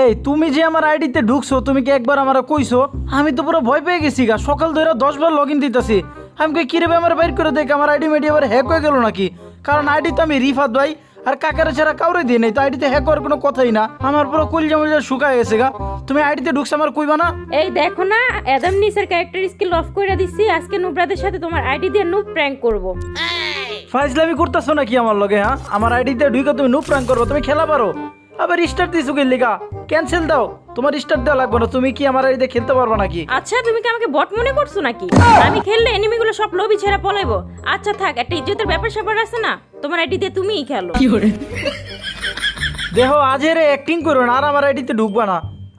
এই তুমি যে আমার আইডিতে ঢুকছো তুমি কি একবার আমার কইছো? আমি তো পুরো ভয় পেয়ে গেছি গা সকাল ধরে দশ বার লগ ইন দিতেছি। আমি কই কিরে আমার বাইর করে দেখ আমার আইডি মেডি আবার হ্যাক হয়ে গেল নাকি? কারণ আইডি তো আমি রিফাত ভাই আর কাকারে ছাড়া কাউরে দিয়ে নেই তো আইডিতে হ্যাক হওয়ার কোনো কথাই না। আমার পুরো কলজা মলজা শুকায় গেছে গা। তুমি আইডিতে ঢুকছো আমার কইবা না? এই দেখো না অ্যাদাম নিসের ক্যারেক্টার স্কিল অফ করে দিছি আজকে নুব্রাদের সাথে তোমার আইডি দিয়ে নুব প্র্যাঙ্ক করব। ফাইজলামি করতেছো নাকি আমার লগে হ্যাঁ? আমার আইডিতে ঢুকে তুমি নুপ প্রাঙ্ক করব তুমি খেলা পারো। আবার স্টার্ট দিছো কি লিগা? ক্যান্সেল দাও। তোমার স্টার্ট দেওয়া লাগবে না তুমি কি আমার আইডিতে খেলতে পারবে নাকি? আচ্ছা তুমি কি আমাকে বট মনে করছ নাকি? আমি খেললে এনিমিগুলো সব লবি ছেড়ে পলাইবো। আচ্ছা থাক একটা ইজ্জতের ব্যাপার স্যাপার আছে না? তোমার আইডি দিয়ে তুমিই খেলো। দেখো আজের অ্যাক্টিং করো না আর আমার আইডিতে ঢুকবা না।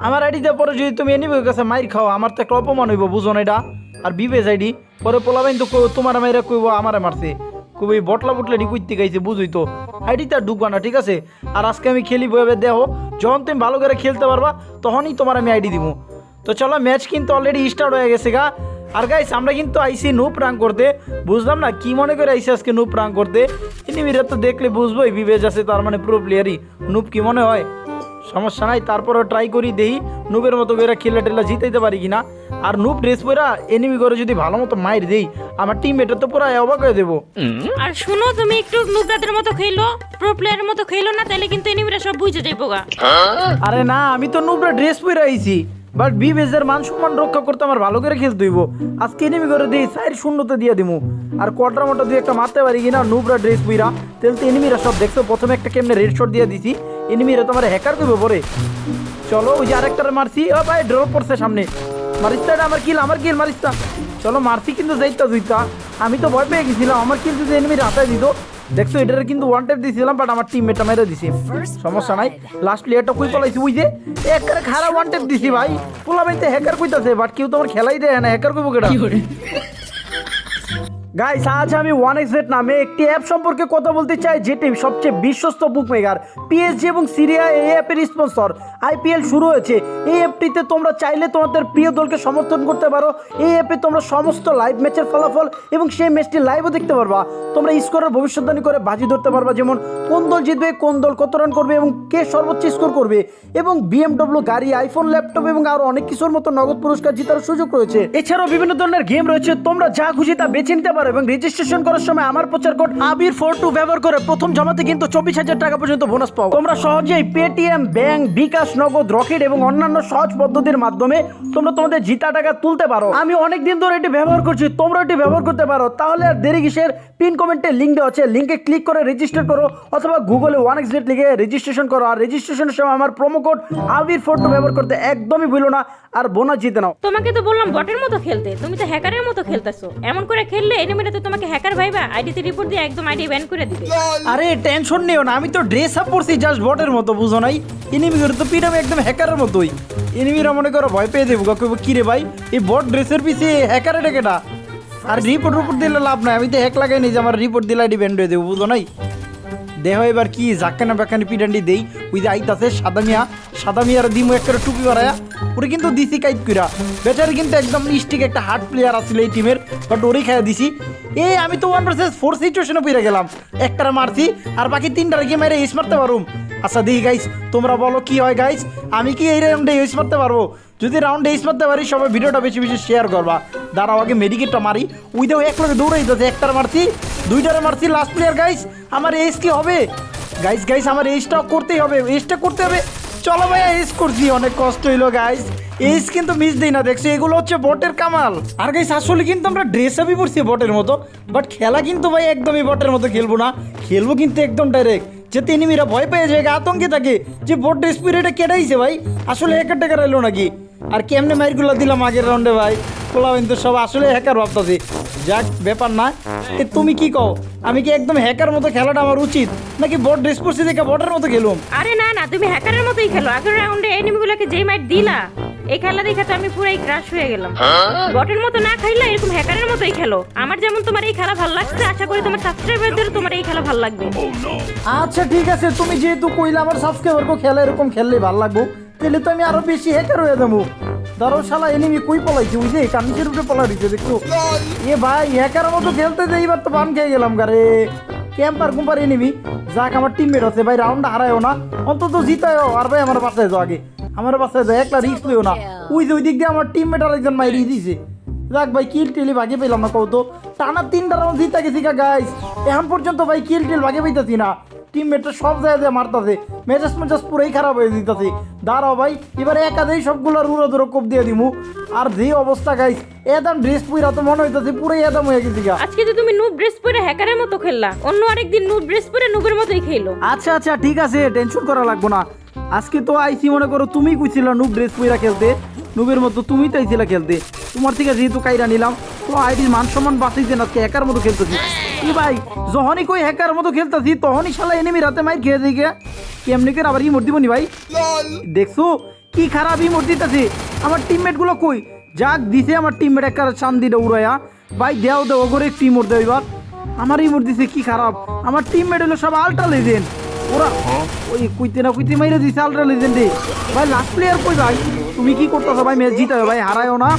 আমার আইডিতে পরে যদি তুমি এনিমির কাছে মাইর খাও আমার তো একটা অপমান হইব বুঝো না এটা? আর বিবেজ আইডি পরে পোলাবাইন তো তোমার মাইরা কইব আমারে মারছে। কবি বটলা বটলা ডি কইতে গাইছে, বুঝুই তো। আইডিতে আর ঢুকবা না, ঠিক আছে? আর আজকে আমি খেলি বইবে দেখো, যখন তুমি ভালো করে খেলতে পারবা, তখনই তোমার আমি আইডি দিব তো চলো, ম্যাচ কিন্তু অলরেডি স্টার্ট হয়ে গেছে গা। আর গাইস আমরা কিন্তু আইসি নুপ রাং করতে। বুঝলাম না, কি মনে করে আইসি আজকে নুপ রাং করতে? এনিমিরা তো দেখলে বুঝবোই, বিবেজ আছে তার মানে পুরো প্লেয়ারই নুপ কি মনে হয়? সমস্যা নাই তারপরও ট্রাই করি দেই। নুবের মতো করে খেলা টেলা জিতাইতে পারি কিনা। আর নুব ড্রেস পরা এনিমি করে যদি ভালো মতো মাইর দেই আমার টিম এটা তো পুরো অবাক হয়ে দেবো। আর শুনো তুমি একটু নুব্রাদের মতো খেলো প্রো প্লেয়ারের মতো খেলো না তাহলে কিন্তু এনিমিরা সব বুঝে যাইবো গা। আরে না আমি তো নুবরা ড্রেস পরে আইছি। বাট বি বেজের মান সম্মান রক্ষা করতে আমার ভালো করে খেলতে হইব। আজকে এনেমি করে দিই সাইড শূন্যতে দিয়ে দিমু। আর কোয়ার্টার মোটা দিয়ে একটা মারতে পারি কিনা, নুবরা ড্রেস পইরা তেল তো এনিমিরা সব দেখছ, প্রথমে একটা কেমনে রেড শট দিয়ে দিছি। এনিমিরা তোমার হ্যাকার করবে পরে। চলো, ওই যে আরেকটারে মারছি। ও ভাই ড্রপ পড়ছে সামনে। মারিস্তাটা আমার কিল আমার কিল মারিস্তা। চলো মারছি কিন্তু যাইতা দুইটা। আমি তো ভয় পেয়ে গেছিলাম আমার কিল যদি এনিমির হাতায় দিত দেখছ এটার কিন্তু ওয়ান টাইপ দিয়েছিলাম বাট আমার টিমমেটটা মেরে দিছি। সমস্যা নাই। লাস্ট প্লেয়ারটা কই পলাইছি? বুঝছে একবারে খারাপ ওয়ান টাইপ দিছি ভাই। পোলা ভাইতে হ্যাকার কইতাছে বাট কেউ তো আমার খেলাই দেয় না হ্যাকার কইবো কেটা গাইস আজ আমি ওয়ান এক্সেট নামে একটি অ্যাপ সম্পর্কে কথা বলতে চাই যেটি সবচেয়ে বিশ্বস্ত বুক মেকার পিএসজি এবং সিরিয়া এই অ্যাপের স্পন্সর আইপিএল শুরু হয়েছে। এই অ্যাপটিতে তোমরা চাইলে তোমাদের প্রিয় দলকে সমর্থন করতে পারো। এই অ্যাপে তোমরা সমস্ত লাইভ ম্যাচের ফলাফল এবং সেই ম্যাচটি লাইভও দেখতে পারবা। তোমরা স্কোরের ভবিষ্যৎবাণী করে বাজি ধরতে পারবা, যেমন কোন দল জিতবে, কোন দল কত রান করবে এবং কে সর্বোচ্চ স্কোর করবে। এবং বিএমডব্লিউ গাড়ি আইফোন ল্যাপটপ এবং আরও অনেক কিছুর মতো নগদ পুরস্কার জেতার সুযোগ রয়েছে। এছাড়াও বিভিন্ন ধরনের গেম রয়েছে। তোমরা যা খুশি তা বেছে নিতে পারো এবং রেজিস্ট্রেশন করার সময় আমার প্রচার কোড আবির ফোর টু ব্যবহার করে প্রথম জমাতে কিন্তু চব্বিশ হাজার টাকা পর্যন্ত বোনাস পাও তোমরা সহজেই পেটিএম ব্যাংক বিকাশ নগদ রকেট এবং অন্যান্য সহজ পদ্ধতির মাধ্যমে তোমরা তোমাদের জিতা টাকা তুলতে পারো। আমি অনেক দিন ধরে এটি ব্যবহার করছি, তোমরা এটি ব্যবহার করতে পারো। তাহলে আর দেরি কিসের? পিন কমেন্টে লিঙ্ক দেওয়া আছে। লিঙ্কে ক্লিক করে রেজিস্টার করো অথবা গুগলে ওয়ান এক্স লিখে রেজিস্ট্রেশন করো। আর রেজিস্ট্রেশনের সময় আমার promo code Abir four two ব্যবহার করতে একদমই ভুলো না আর বোনাস জিতে নাও। তোমাকে তো বললাম বটের মতো খেলতে। তুমি তো হ্যাকারের মতো খেলতেছো। এমন করে খেললে এনিমিরা তো তোমাকে হ্যাকার ভাইবা আইডিতে রিপোর্ট দিয়ে একদম আইডি ব্যান করে দিবে। আরে টেনশন নিও না আমি তো ড্রেস আপ পরছি জাস্ট বটের মতো বুঝো নাই? এনিমি করে তো পিটাম একদম হ্যাকারের মতোই। এনিমিরা মনে করো ভয় পেয়ে দেবো কি রে ভাই এই বট ড্রেসের পিছিয়ে হ্যাকারে ডেকেটা আর রিপোর্ট রিপোর্ট দিলে লাভ নাই। আমি তো হ্যাক লাগাই নি যে আমার রিপোর্ট দিলে ব্যান্ড হয়ে দেবো, বুঝো নাই? দেহ এবার কি, জাক্কানা বাক্কানি পিডান্ডি দেই। ওই যে আইতাছে, সাদা মিয়া। সাদা মিয়ার দিমু একটা টুপি বাড়ায়া। ওরে কিন্তু দিছি কাইট কইরা। বেচারি কিন্তু একদম স্টিক একটা হার্ড প্লেয়ার আছিল এই টিমের বাট ওরই খাইয়া দিছি। এই আমি তো ওয়ান ভার্সেস ফোর সিচুয়েশনে পইরা গেলাম। একটারে মারছি, আর বাকি তিনটারে কি মেরে ইস মারতে পারুম। আচ্ছা দেখি গাইস তোমরা বলো কি হয় গাইস আমি কি এই রাউন্ডে ইউজ মারতে পারব? যদি রাউন্ডে ইউজ মারতে পারি, সবাই ভিডিওটা বেশি বেশি শেয়ার করবা। দাঁড়াও আগে মেডিকেটটা মারি। ওই দেখো, এক লোকে দৌড়াই যাচ্ছে, একটার মারছি, দুইটারে মারছি লাস্ট প্লেয়ার গাইস আমার এজ কি হবে? গাইস গাইস আমার এজটা করতেই হবে এজটা করতে হবে। চলো ভাইয়া এজ করছি, অনেক কষ্ট হইল গাইস এজ কিন্তু মিস দিই না, দেখছি, এগুলো হচ্ছে বটের কামাল। আর গাইস আসলে কিন্তু আমরা ড্রেস আপই পড়ছি বটের মতো বাট খেলা কিন্তু ভাই একদমই বটের মতো খেলব না। খেলব কিন্তু একদম ডাইরেক্ট যেতে এনিমিরা ভয় পেয়ে যায় আতঙ্কে থাকে, যে বট স্পিরিটে কেটাইছে ভাই, আসলে হ্যাকার টেকার এলো নাকি? আর কেমনে মাইরগুলো দিলাম আগের রাউন্ডে ভাই? পোলা কিন্তু সব আসলে হ্যাকার ভাবতাছি। যাক ব্যাপার না। এ তুমি কি কও? আমি কি একদম হ্যাকার মতো খেলাটা আমার উচিত? নাকি বট ড্রেস পরছি দেখে বটের মতো খেলুম? আরে না না তুমি হ্যাকারের মতোই খেলো। আগের রাউন্ডে এনিমিগুলোকে যেই মাইট দিলা এই খেলা দেখে তো আমি পুরাই ক্রাশ হয়ে গেলাম। বটের মতো না খাইলে এরকম হ্যাকারের মতোই খেলো। আমার যেমন তোমার এই খেলা ভালো লাগছে আশা করি তোমার সাবস্ক্রাইবারদের তোমার এই খেলা ভালো লাগবে। আচ্ছা ঠিক আছে। তুমি যেহেতু কইলা আমার সাবস্ক্রাইবার খেলা এরকম খেললে ভালো লাগবো। তাহলে তো আমি আরও বেশি হ্যাকার হয়ে যাব। ধরো শালা এনিমি কই পলাইছে যে কামিজের উপরে পলা দিচ্ছে দেখছ? এ ভাই হ্যাকার মতো খেলতে যে এইবার তো বান খেয়ে গেলাম গারে ক্যাম্পার কুম্পার এনিমি যাক, আমার টিমমেট আছে। ভাই রাউন্ড হারায়ও না, অন্তত জিতায়ও। আর ভাই, আমার বাসায় যাও আগে। আমার বাসায় যায় একলা রিস্ক লিও না। ওই যে ওই দিক দিয়ে আমার টিমমেট আর একজন মাইরি দিছে। যাক, ভাই কিল টিলি ভাগে পেলাম না কত টানা তিনটা রাউন্ড জিতা গেছি গা গাইস এখন পর্যন্ত, ভাই কিল টিল ভাগে পেতেছি না। টিমমেটটা সব জায়গায় মারতাছে। মেজাজ মেজাজ পুরোই খারাপ হয়ে দিতেছে দাঁড়াও ভাই এবারে একাদেই সবগুলো রুড়ো ধরো কোপ দিয়ে দিমু। আর যে অবস্থা গাইস এদাম ড্রেস পুরা তো মনে হইতাছে পুরাই এদাম হয়ে গেছি গা। আজকে তো তুমি নুব ড্রেস পরে হ্যাকারের মতো খেললা অন্য আরেকদিন নুব ড্রেস পরে নুবের মতোই খেলো আচ্ছা আচ্ছা ঠিক আছে টেনশন করা লাগবো না। আজকে তো আইসি মনে করো তুমি কইছিল নুব ড্রেস পইরা খেলতে। নুবের মতো তুমি তো আইছিলা খেলতে। তোমার থেকে যেহেতু কাইরা নিলাম তো আইডির মান সম্মান বাঁচাইছেন আজকে একার মতো খেলতেছি। কি ভাই যখনই কই হ্যাকার মতো খেলতেছি তখনই শালা এনিমি রাতে মাইর খেয়ে দিকে কেমনি করে আবার ইমোট বনি ভাই? দেখছ? কি খারাপ ইমোট দিতেছে? আমার টিমমেটগুলো কই? যাক দিছে আমার টিমমেট একটা চান্দিটা উড়াইয়া। ভাই দেও দেও করে একটু ইমোট দেও এবার। আমার ইমোট দিছে কি খারাপ? আমার টিমমেট হলো সব আলটা লেজেন্ড ওরা ওই কুইতে না কুইতে মাইরে দিছে আলট্রা লেজেন্ডে ভাই লাস্ট প্লেয়ার কই ভাই? তুমি কি করতেছো ভাই? ম্যাচ জিতাবে ভাই হারায়ও না।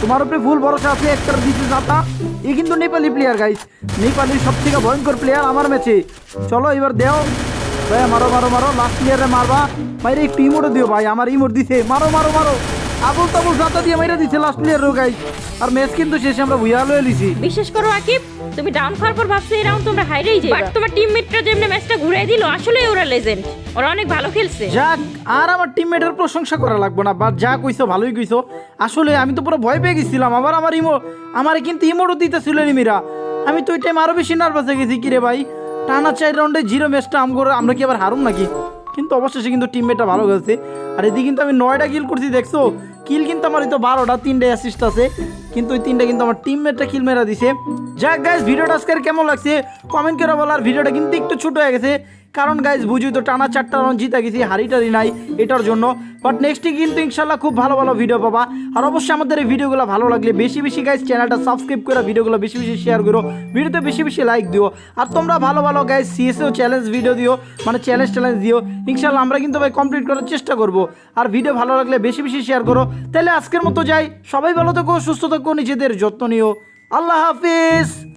তোমার উপরে ফুল ভরসা আছে একটা দিছে জাতা এই কিন্তু নেপালি প্লেয়ার গাইস নেপালির সব থেকে ভয়ঙ্কর প্লেয়ার আমার ম্যাচে চলো এবার দেও। ভাই মারো মারো মারো। লাস্ট প্লেয়ারে মারবা। বাইরে একটু ইমোটও দিও ভাই আমার ইমোট দিছে। মারো মারো মারো। আবুল তাবুল দিয়ে মাইরা দিছে লাস্ট প্লেয়ার গাইস আর ম্যাচ কিন্তু শেষে আমরা ভুয়া লয়ে লিছি। বিশ্বাস করো আকিব তুমি ডাউন খাওয়ার পর ভাবছ এই রাউন্ড তোমরা হাইরেই যাবে বাট তোমার টিমমেটরা যেমনি ম্যাচটা ঘুরিয়ে দিল আসলে ওরা লেজেন্ড ওরা অনেক ভালো খেলছে। যাক আর আমার টিমমেটের প্রশংসা করা লাগবে না। বা যা কইছো ভালোই কইছো। আসলে আমি তো পুরো ভয় পেয়ে গেছিলাম। আবার আমার ইমো আমার কিন্তু ইমোটও দিতেছিল নিমিরা আমি তো ওই টাইম আরও বেশি নার্ভাস হয়ে গেছি। কিরে ভাই টানা চার রাউন্ডে জিরো ম্যাচটা আম করে আমরা কি আবার হারুম নাকি? কিন্তু অবশেষে কিন্তু টিমমেটটা ভালো খেলছে। আর এদিকে কিন্তু আমি নয়টা কিল করছি, দেখছ? কিল কিন্তু আমার এই তো বারোটা তিনটে অ্যাসিস্ট আছে। কিন্তু ওই তিনটা কিন্তু আমার টিমমেটটা কিল মেরা দিছে। যাক গাইজ ভিডিওটা আজকের কেমন লাগছে? কমেন্ট করে বলার ভিডিওটা কিন্তু একটু ছোট হয়ে গেছে। কারণ গাইজ বুঝি তো টানা চারটা রাউন্ড জিতে গেছি, হারিটারি নাই এটার জন্য। বাট নেক্সটে কিন্তু ইনশাল্লাহ খুব ভালো ভালো ভিডিও পাবা। আর অবশ্যই আমাদের এই ভিডিওগুলো ভালো লাগলে বেশি বেশি গাইজ চ্যানেলটা সাবস্ক্রাইব করে ভিডিওগুলো বেশি বেশি শেয়ার করো। ভিডিওতে বেশি বেশি লাইক দিও। আর তোমরা ভালো ভালো গাইজ সিএসও চ্যালেঞ্জ ভিডিও দিও। মানে চ্যালেঞ্জ চ্যালেঞ্জ দিও। ইনশাল্লাহ আমরা কিন্তু ভাই কমপ্লিট করার চেষ্টা করব। আর ভিডিও ভালো লাগলে বেশি বেশি শেয়ার করো। তাহলে আজকের মতো যাই। সবাই ভালো থাকো, সুস্থ নিজেদের যত্ন নিও। আল্লাহ হাফিজ।